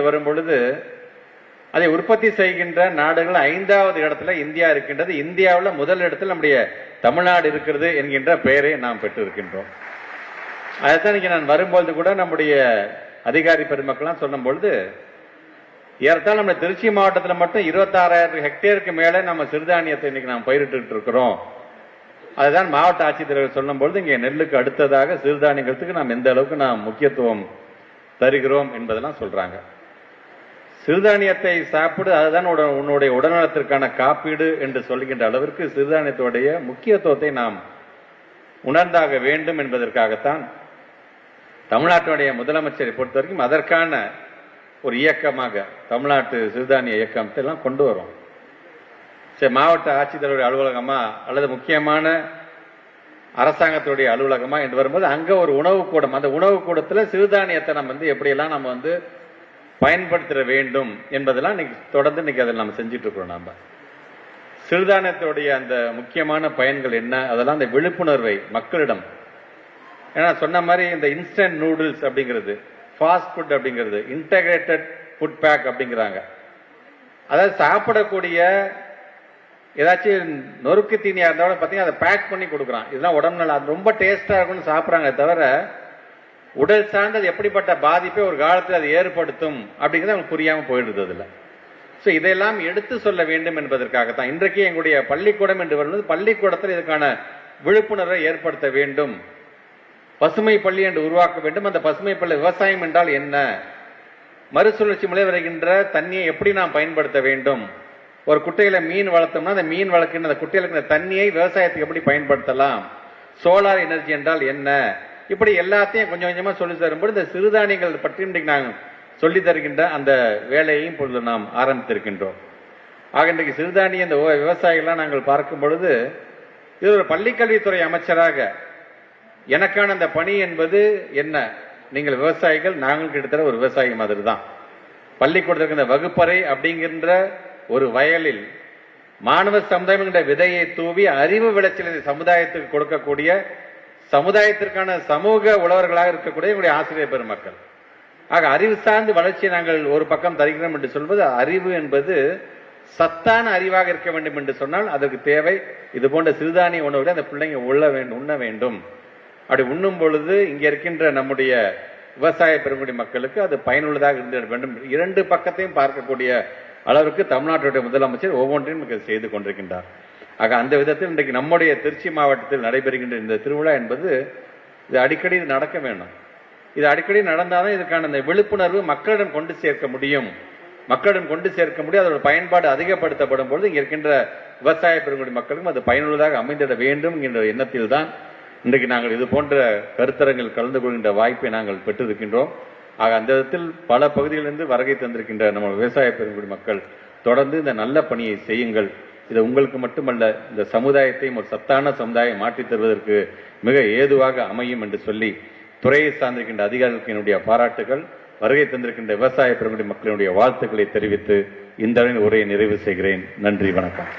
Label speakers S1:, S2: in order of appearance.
S1: வரும் பொழுது அதை உற்பத்தி செய்கின்ற நாடுகள் ஐந்தாவது இடத்துல இந்தியா இருக்கின்றது. இந்தியாவில் முதல் இடத்தில் நம்முடைய தமிழ்நாடு இருக்கிறது என்கின்ற பெயரை நாம் பெற்றிருக்கின்றோம். அதைத்தான் இன்னைக்கு நான் வரும்பொழுது கூட நம்முடைய அதிகாரி பெருமக்கள்லாம் சொல்லும் பொழுது ஏறத்தாழ நம்ம திருச்சி மாவட்டத்தில் மட்டும் இருபத்தாறாயிரம் ஹெக்டேருக்கு மேலே நம்ம சிறுதானியத்தை இன்னைக்கு நாம் பயிரிட்டு இருக்கிறோம் அதுதான் மாவட்ட ஆட்சித்தலைவர் சொல்லும் பொழுது இங்கே நெல்லுக்கு அடுத்ததாக சிறுதானியங்களுக்கு நாம் எந்த அளவுக்கு நாம் முக்கியத்துவம் தருகிறோம் என்பதெல்லாம் சொல்றாங்க. சிறுதானியத்தை சாப்பிடு அதுதான் உன்னுடைய உடல்நலத்திற்கான காப்பீடு என்று சொல்கின்ற அளவிற்கு சிறுதானியத்துடைய முக்கியத்துவத்தை நாம் உணர்ந்தாக வேண்டும் என்பதற்காகத்தான் தமிழ்நாட்டினுடைய முதலமைச்சரை பொறுத்த வரைக்கும் அதற்கான ஒரு இயக்கமாக தமிழ்நாட்டு சிறுதானிய இயக்கத்தை எல்லாம் கொண்டு வரும். சரி மாவட்ட ஆட்சித்தலைவர் அலுவலகமா அல்லது முக்கியமான அரசாங்கத்துடைய அலுவலகமா என்று வரும்போது அங்கே ஒரு உணவு கூடம் அந்த உணவு கூடத்தில் சிறுதானியத்தை நம்ம வந்து எப்படியெல்லாம் நம்ம வந்து பயன்படுத்த வேண்டும் என்பதெல்லாம் இன்னைக்கு தொடர்ந்து இன்னைக்கு அதை நம்ம செஞ்சுட்டு இருக்கிறோம் நாம. சிறுதானியத்துடைய அந்த முக்கியமான பயன்கள் என்ன? அதெல்லாம் அந்த விழிப்புணர்வை மக்களிடம். ஏன்னா சொன்ன மாதிரி இந்த இன்ஸ்டன்ட் நூடுல்ஸ் அப்படிங்கிறது ஃபாஸ்ட் ஃபுட் அப்படிங்கிறது இன்டகிரேட்டட் ஃபுட் பேக் அப்படிங்கிறாங்க. அதாவது சாப்பிடக்கூடிய ஏதாச்சும் நொறுக்கு தீனியாக இருந்தாலும் பார்த்தீங்கன்னா அதை பேக் பண்ணி கொடுக்குறான். இதெல்லாம் உடம்பு நல்லா அது ரொம்ப டேஸ்ட்டாக இருக்கும்னு சாப்பிட்றாங்க தவிர உடல் சார்ந்தது எப்படிப்பட்ட பாதிப்பை ஒரு காலத்தில் அது ஏற்படுத்தும் அப்படிங்கிறது அவங்களுக்கு புரியாம போயிடுது அதுல ஸோ இதையெல்லாம் எடுத்து சொல்ல வேண்டும் என்பதற்காகத்தான். இன்றைக்கு எங்களுடைய பள்ளிக்கூடம் என்று வருவது பள்ளிக்கூடத்தில் இதுக்கான விழிப்புணர்வை ஏற்படுத்த வேண்டும். பசுமை பள்ளி என்று உருவாக்க வேண்டும். அந்த பசுமை பள்ளி விவசாயம் என்றால் என்ன? மறுசுழற்சி முறை வருகின்ற தண்ணியை எப்படி நாம் பயன்படுத்த வேண்டும்? ஒரு குட்டையில மீன் வளர்த்தோம்னா அந்த மீன் வளர்க்கின்ற அந்த குட்டையில இருக்கிற தண்ணியை விவசாயத்துக்கு எப்படி பயன்படுத்தலாம்? சோலார் எனர்ஜி என்றால் என்ன? இப்படி எல்லாத்தையும் கொஞ்சம் கொஞ்சமாக சொல்லி தரும்போது இந்த சிறுதானியங்கள் பற்றி இன்றைக்கு நாங்கள் சொல்லி தருகின்ற அந்த வேலையையும் இப்பொழுது நாம் ஆரம்பித்திருக்கின்றோம். ஆக இன்றைக்கு சிறுதானிய இந்த விவசாயிகள்லாம் நாங்கள் பார்க்கும் பொழுது இது ஒரு பள்ளிக்கல்வித்துறை அமைச்சராக எனக்கான அந்த பணி என்பது என்ன? நீங்கள் விவசாயிகள் நாங்கள் கிட்டத்தட்ட ஒரு விவசாயி மாதிரி தான் பள்ளிக்கூடத்திற்கு இந்த வகுப்பறை அப்படிங்கின்ற ஒரு வயலில் மாணவ சமுதாயம் என்ற விதையை தூவி அறிவு விளைச்சல் சமுதாயத்துக்கு கொடுக்கக்கூடிய சமுதாயத்திற்கான சமூக உழவர்களாக இருக்கக்கூடிய எங்களுடைய ஆசிரியர் பெருமக்கள். ஆக அறிவு சார்ந்து வளர்ச்சியை நாங்கள் ஒரு பக்கம் தருகிறோம் என்று சொல்வது அறிவு என்பது சத்தான அறிவாக இருக்க வேண்டும் என்று சொன்னால் அதற்கு தேவை. இது போன்ற சிறுதானிய உணவுகளை அந்த பிள்ளைங்க உள்ள வேண்டும் உண்ண வேண்டும். அப்படி உண்ணும் பொழுது இங்கே இருக்கின்ற நம்முடைய விவசாய பெருங்குடி மக்களுக்கு அது பயனுள்ளதாக இருந்து வேண்டும். இரண்டு பக்கத்தையும் பார்க்கக்கூடிய அளவிற்கு தமிழ்நாட்டுடைய முதலமைச்சர் ஒவ்வொன்றையும் செய்து கொண்டிருக்கின்றார். ஆக அந்த விதத்தில் இன்றைக்கு நம்முடைய திருச்சி மாவட்டத்தில் நடைபெறுகின்ற இந்த திருவிழா என்பது இது அடிக்கடி இது நடக்க வேண்டும். இது அடிக்கடி நடந்தாதான் இதுக்கான இந்த விழிப்புணர்வு மக்களிடம் கொண்டு சேர்க்க முடியும். மக்களிடம் கொண்டு சேர்க்க முடியும். அதோட பயன்பாடு அதிகப்படுத்தப்படும் பொழுது இங்கே இருக்கின்ற விவசாய பெருங்குடி மக்களுக்கும் அது பயனுள்ளதாக அமைந்திட வேண்டும் என்ற எண்ணத்தில் தான் இன்றைக்கு நாங்கள் இது போன்ற கருத்தரங்கில் கலந்து கொள்கின்ற வாய்ப்பை நாங்கள் பெற்றிருக்கின்றோம். ஆக அந்த விதத்தில் பல பகுதிகளிலிருந்து வருகை தந்திருக்கின்ற நம்ம விவசாய பெருங்குடி மக்கள் தொடர்ந்து இந்த நல்ல பணியை செய்யுங்கள். இது உங்களுக்கு மட்டுமல்ல இந்த சமுதாயத்தையும் ஒரு சத்தான சமுதாயம் மாற்றித் தருவதற்கு மிக ஏதுவாக அமையும் என்று சொல்லி துறையை சார்ந்திருக்கின்ற அதிகாரிகளுக்கு என்னுடைய பாராட்டுகள் வருகை தந்திருக்கின்ற விவசாய பெருங்குடி மக்களினுடைய வாழ்த்துக்களை தெரிவித்து இந்த அளவில் உரையை நிறைவு செய்கிறேன். நன்றி வணக்கம்.